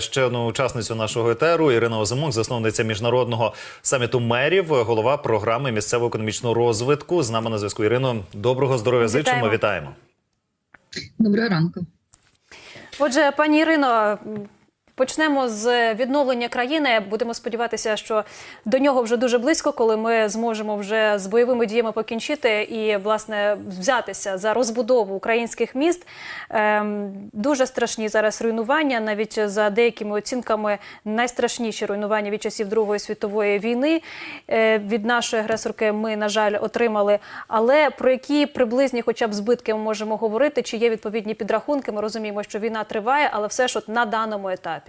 Ще одну учасницю нашого етеру Ірина Озимок, засновниця міжнародного саміту мерів, голова програми місцевого економічного розвитку. З нами на зв'язку Ірино. Доброго здоров'я зичимо. Вітаємо. Вітаємо. Доброго ранку. Отже, пані Ірино, почнемо з відновлення країни. Будемо сподіватися, що до нього вже дуже близько, коли ми зможемо вже з бойовими діями покінчити і власне взятися за розбудову українських міст. Ем, дуже страшні зараз руйнування, навіть за деякими оцінками, найстрашніші руйнування від часів Другої світової війни. Е, від нашої агресорки ми, на жаль, отримали. Але про які приблизні, хоча б збитки, ми можемо говорити, чи є відповідні підрахунки? Ми розуміємо, що війна триває, але все ж от на даному етапі.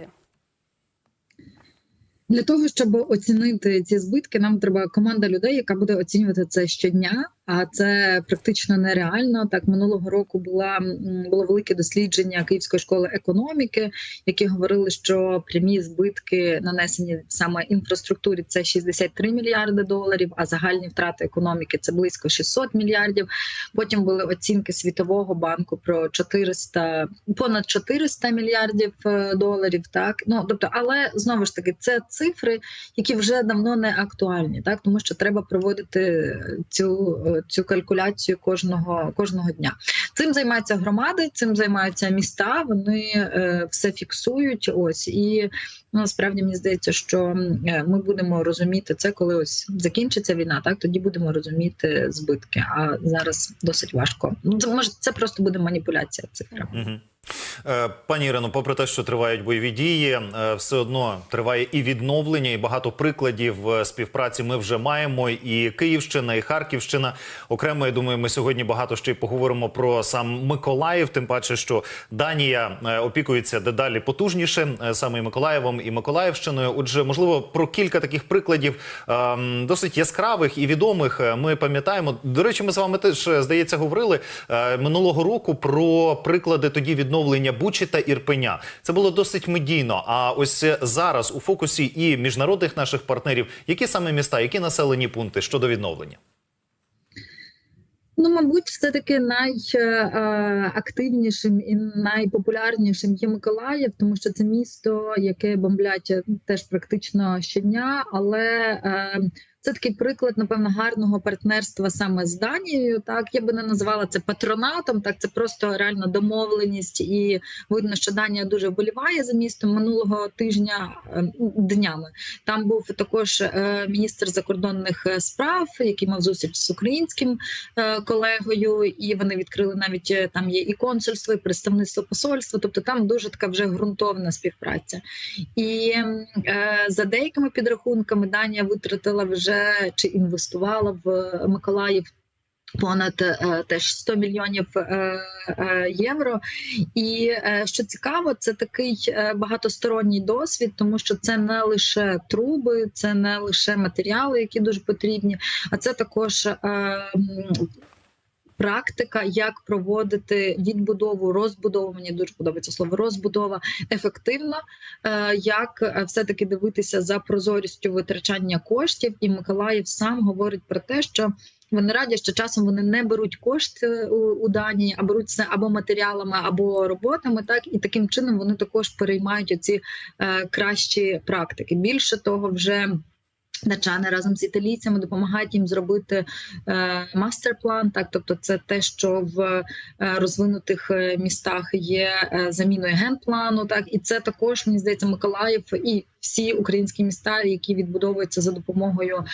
Для того щоб оцінити ці збитки, нам треба команда людей, яка буде оцінювати це щодня. А це практично нереально. Так минулого року була було велике дослідження Київської школи економіки, які говорили, що прямі збитки нанесені саме інфраструктурі це 63 мільярди доларів, а загальні втрати економіки це близько 600 мільярдів. Потім були оцінки Світового банку про 400, понад 400 мільярдів е, доларів. Так ну тобто, але знову ж таки, це цифри, які вже давно не актуальні, так тому що треба проводити цю, е, цю калькуляцію кожного кожного дня. Цим займаються громади, цим займаються міста. Вони е, все фіксують. Ось і ну, насправді мені здається, що е, ми будемо розуміти це, коли ось закінчиться війна. Так тоді будемо розуміти збитки. А зараз досить важко. Ну це може це просто буде маніпуляція цифрами. Е, Пані Ірино, попри те, що тривають бойові дії, е, все одно триває і відновлення, і багато прикладів е, співпраці ми вже маємо. І Київщина, і Харківщина. Окремо, я думаю, ми сьогодні багато ще й поговоримо про сам Миколаїв. Тим паче, що Данія опікується дедалі потужніше саме і Миколаєвом і Миколаївщиною. Отже, можливо, про кілька таких прикладів досить яскравих і відомих. Ми пам'ятаємо. До речі, ми з вами теж здається говорили минулого року про приклади тоді відновлення Бучі та Ірпеня. Це було досить медійно. А ось е, зараз у фокусі і міжнародних наших партнерів, які саме міста, які населені пункти щодо відновлення. Ну, мабуть, все таки найактивнішим і найпопулярнішим є Миколаїв, тому що це місто, яке бомблять е, теж практично щодня, але е, це такий приклад, напевно, гарного партнерства саме з Данією. Так я би не називала це патронатом. Так це просто реальна домовленість, і видно, що Данія дуже вболіває за містом минулого тижня е, днями. Там був також е, міністр закордонних е, справ, який мав зустріч з українським е, колегою, і вони відкрили навіть там є і консульство, і представництво посольства. Тобто там дуже така вже ґрунтовна співпраця. І е, за деякими підрахунками Данія витратила вже чи інвестувала в Миколаїв. Понад е, теж 100 мільйонів е, е, євро, і що цікаво, це такий багатосторонній досвід, тому що це не лише труби, це не лише матеріали, які дуже потрібні, а це також практика, як проводити відбудову, розбудову. Мені дуже подобається слово розбудова ефективно, е, як е, все-таки дивитися за прозорістю витрачання коштів. І Миколаїв сам говорить про те, що. Вони раді, що часом вони не беруть кошти у, у Данії, а беруть це або матеріалами, або роботами. Так і таким чином вони також переймають оці е, кращі практики. Більше того, вже Датчани разом з італійцями допомагають їм зробити е, мастер-план. Так, тобто, це те, що в е, розвинутих е, містах є е, заміною генплану. Так, і це також мені здається Миколаїв і всі українські міста, які відбудовуються за допомогою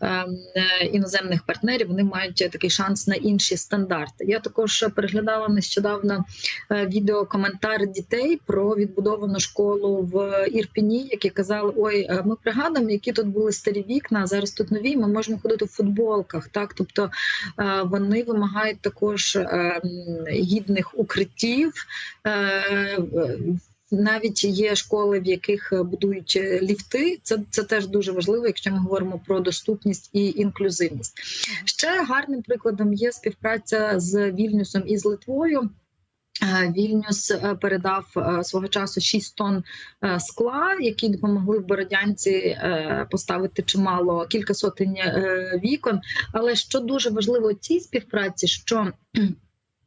е, е, іноземних партнерів, вони мають такий шанс на інші стандарти. Я також переглядала нещодавно е, відео коментар дітей про відбудовану школу в Ірпіні, які казали: Ой, е, ми пригадуємо, які тут були старі вікна. а Зараз тут нові. Ми можемо ходити в футболках. Так, тобто е, вони вимагають також е, гідних укриттів. е, навіть є школи, в яких будують ліфти. Це це теж дуже важливо, якщо ми говоримо про доступність і інклюзивність. Ще гарним прикладом є співпраця з Вільнюсом і з Литвою. Е, Вільнюс е, передав е, свого часу 6 тонн скла, які допомогли в Бородянці поставити чимало кілька сотень вікон. Але що дуже важливо у цій співпраці, що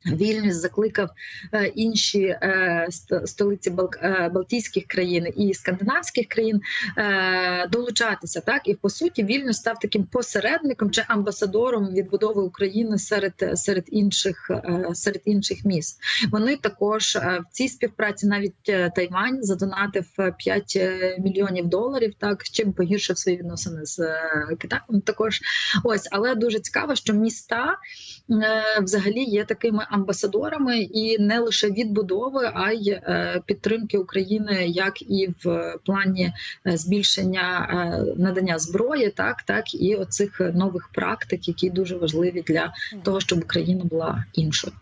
Вільнюс закликав е, інші е, столиці е, Балтійських країн і скандинавських країн долучатися. Так і по суті Вільнюс став таким посередником чи амбасадором відбудови України серед серед інших серед інших міст. Вони також в цій співпраці навіть Тайвань задонатив е, 5 е, мільйонів доларів. Так чим погіршив свої відносини з Китаєм. Також ось, але дуже цікаво, що міста взагалі є такими амбасадорами і не лише відбудови, а й е, підтримки України, як і в плані е, збільшення е, надання зброї, так так і оцих нових практик, які дуже важливі для того, щоб Україна була іншою.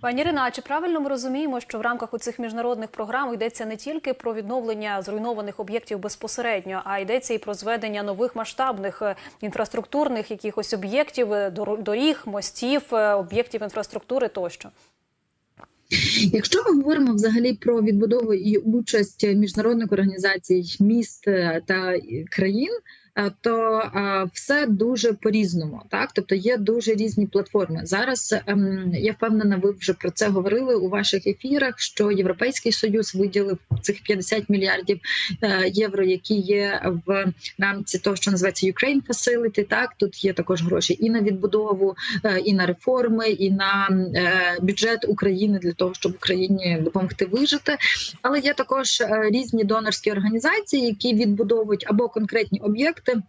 Пані Ірина, а чи правильно ми розуміємо, що в рамках цих міжнародних програм йдеться не тільки про відновлення зруйнованих об'єктів безпосередньо, а йдеться і про зведення нових масштабних е, інфраструктурних якихось об'єктів, е, доріг, мостів, е, об'єктів інфраструктури тощо? Якщо ми говоримо взагалі про відбудову і участь міжнародних організацій, міст та країн. Е, То е, все дуже по-різному, так тобто є дуже різні платформи. Зараз ем, я впевнена, ви вже про це говорили у ваших ефірах. Що Європейський союз виділив цих 50 мільярдів е, євро, які є в рамці того, що називається Ukraine Facility. Так тут є також гроші і на відбудову, і на реформи, і на бюджет України для того, щоб Україні допомогти вижити. Але є також різні донорські організації, які відбудовують або конкретні об'єкти. faktem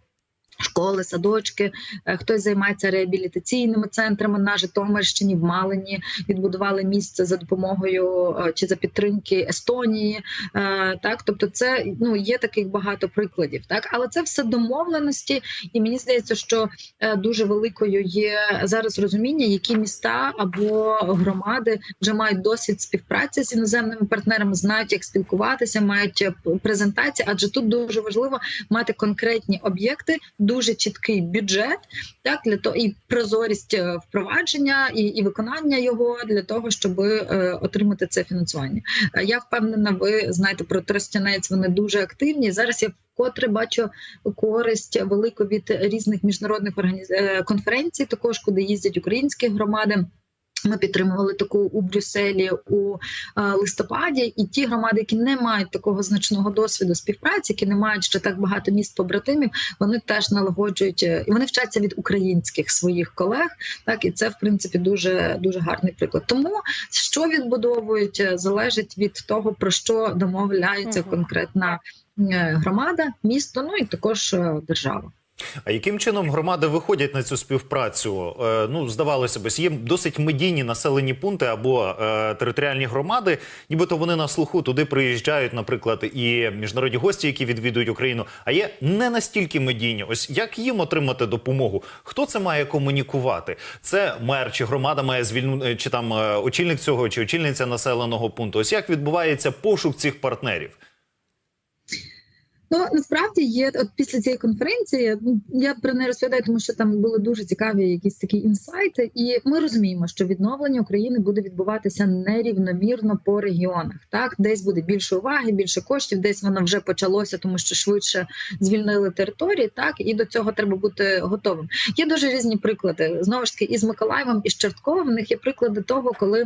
Школи, садочки, е, хтось займається реабілітаційними центрами на Житомирщині, в Малині відбудували місце за допомогою е, чи за підтримки Естонії. Е, Так, тобто, це ну є таких багато прикладів. Так, але це все домовленості, і мені здається, що дуже великою є зараз розуміння, які міста або громади вже мають досвід співпраці з іноземними партнерами, знають, як спілкуватися, мають презентації, адже тут дуже важливо мати конкретні об'єкти, дуже чіткий бюджет, так для того і прозорість е, впровадження і, і виконання його для того, щоб е, отримати це фінансування. Е, Я впевнена, ви знаєте про Тростянець. Вони дуже активні. Зараз я вкотре бачу користь велику від різних міжнародних організ... е, конференцій, також куди їздять українські громади. Ми підтримували таку у Брюсселі у е, листопаді, і ті громади, які не мають такого значного досвіду співпраці, які не мають ще так багато міст побратимів, вони теж налагоджують е, і вони вчаться від українських своїх колег. Так і це в принципі дуже дуже гарний приклад. Тому що відбудовують, е, залежить від того про що домовляється Мгм. конкретна е, громада, місто, ну і також держава. А яким чином громади виходять на цю співпрацю? Е, ну, здавалося б, є досить медійні населені пункти або е, територіальні громади, нібито вони на слуху туди приїжджають, наприклад, і міжнародні гості, які відвідують Україну. А є не настільки медійні. Ось як їм отримати допомогу? Хто це має комунікувати? Це мер чи громада має звільнути, чи там е, очільник цього, чи очільниця населеного пункту? Ось як відбувається пошук цих партнерів? Ну насправді є от після цієї конференції. Ну я про неї розповідаю, тому що там були дуже цікаві якісь такі інсайти, і ми розуміємо, що відновлення України буде відбуватися нерівномірно по регіонах. Так, десь буде більше уваги, більше коштів, десь воно вже почалося, тому що швидше звільнили території. Так і до цього треба бути готовим. Є дуже різні приклади. Знову ж таки, із Миколаєвом і з Чортковим в них є приклади того, коли.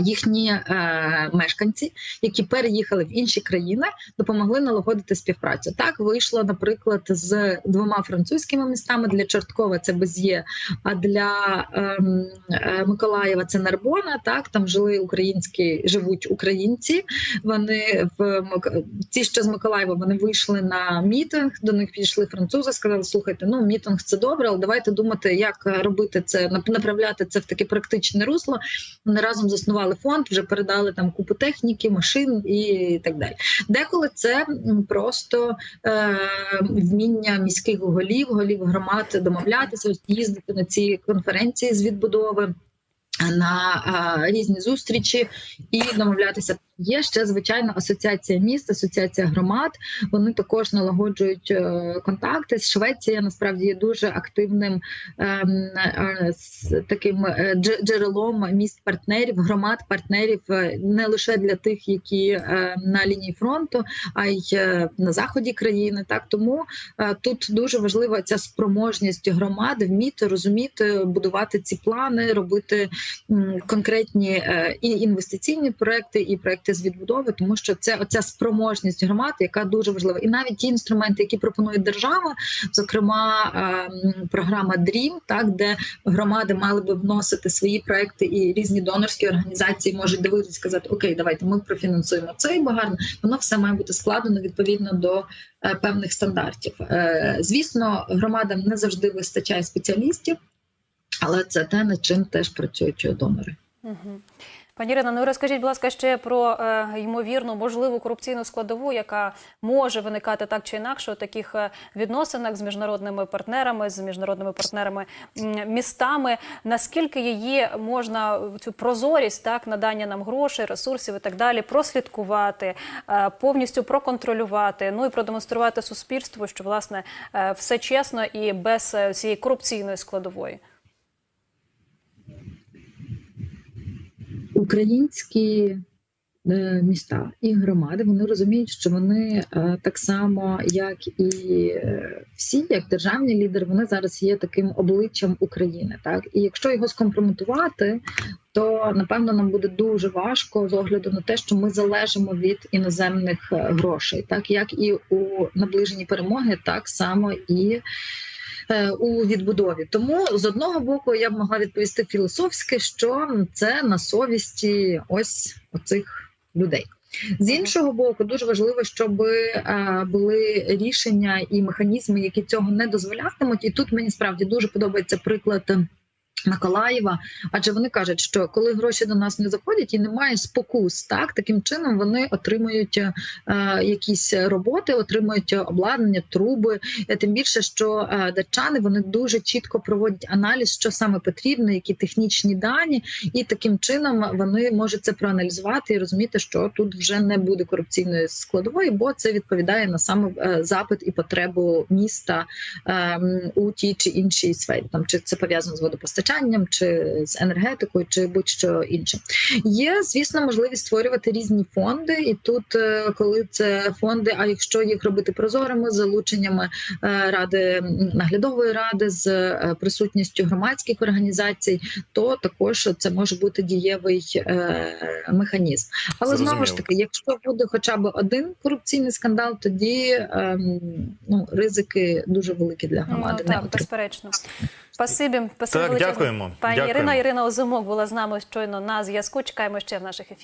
Їхні е, мешканці, які переїхали в інші країни, допомогли налагодити співпрацю. Так вийшло, наприклад, з двома французькими містами для Чорткова це Без'є, а для ем, е, Миколаєва це Нарбона. Так там жили українські, живуть українці. Вони в ті, що з Миколаєва, вони вийшли на мітинг. До них підійшли французи, сказали: слухайте, ну мітинг це добре, але давайте думати, як робити це, нап- направляти це в таке практичне русло. Вони разом заснували фонд, вже передали там купу техніки, машин і так далі. Деколи це просто е, вміння міських голів, голів громад домовлятися, їздити на ці конференції з відбудови. На а, різні зустрічі і домовлятися Є ще звичайно асоціація міст, асоціація громад. Вони також налагоджують е, контакти. Швеція насправді є дуже активним ем, е, таким е, джерелом міст партнерів, громад партнерів не лише для тих, які на лінії фронту, а й на заході країни. Так тому тут дуже важлива ця спроможність громади вміти розуміти, будувати ці плани, робити конкретні і інвестиційні проекти, і проекти з відбудови, тому що це оця спроможність громад, яка дуже важлива, і навіть ті інструменти, які пропонує держава, зокрема е, програма DREAM, так де громади мали би вносити свої проекти, і різні донорські організації можуть дивитися, сказати: Окей, давайте ми профінансуємо це і гарно. Воно все має бути складено відповідно до е, певних стандартів. Е, Звісно, громадам не завжди вистачає спеціалістів, але це те, над чим теж працюють донори. Угу. Пані Ірина, ну розкажіть, будь ласка, ще про е, ймовірну можливу корупційну складову, яка може виникати так чи інакше у таких е, відносинах з міжнародними партнерами, з міжнародними партнерами містами. Наскільки її можна цю прозорість, так надання нам грошей, ресурсів і так далі, прослідкувати, е, повністю проконтролювати, ну і продемонструвати суспільству, що власне е, все чесно і без е, цієї корупційної складової. Українські е, міста і громади вони розуміють, що вони е, так само, як і е, всі, як державні лідери, вони зараз є таким обличчям України. Так і якщо його скомпрометувати, то напевно нам буде дуже важко з огляду на те, що ми залежимо від іноземних грошей, так як і у наближенні перемоги, так само і у відбудові. Тому з одного боку я б могла відповісти філософськи, що це на совісті ось оцих людей. З іншого боку, дуже важливо, щоб е, були рішення і механізми, які цього не дозволятимуть. І тут мені справді дуже подобається приклад. Е, Миколаєва, адже вони кажуть, що коли гроші до нас не заходять і немає спокус, так таким чином вони отримують е, якісь роботи, отримують обладнання, труби. Е, Тим більше, що е, датчани вони дуже чітко проводять аналіз, що саме потрібно, які технічні дані, і таким чином вони можуть це проаналізувати і розуміти, що тут вже не буде корупційної складової, бо це відповідає на саме е, запит і потребу міста ем, у тій чи іншій сфері, там чи це пов'язано з водопостачанням, чи з енергетикою, чи будь-що інше. Є, звісно, можливість створювати різні фонди, і тут, е, коли це фонди, а якщо їх робити прозорими з залученнями е, ради наглядової ради з е, присутністю громадських організацій, то також це може бути дієвий механізм. Але знову ж таки, якщо буде хоча б один корупційний скандал, тоді ем, ну ризики дуже великі для громади. Ну, так, безперечно. Спасибі, спасибі Так, дякуємо. Пані Дякуємо. Ірина Ірина Озимок була з нами щойно на зв'язку. Чекаємо ще в наших ефірах.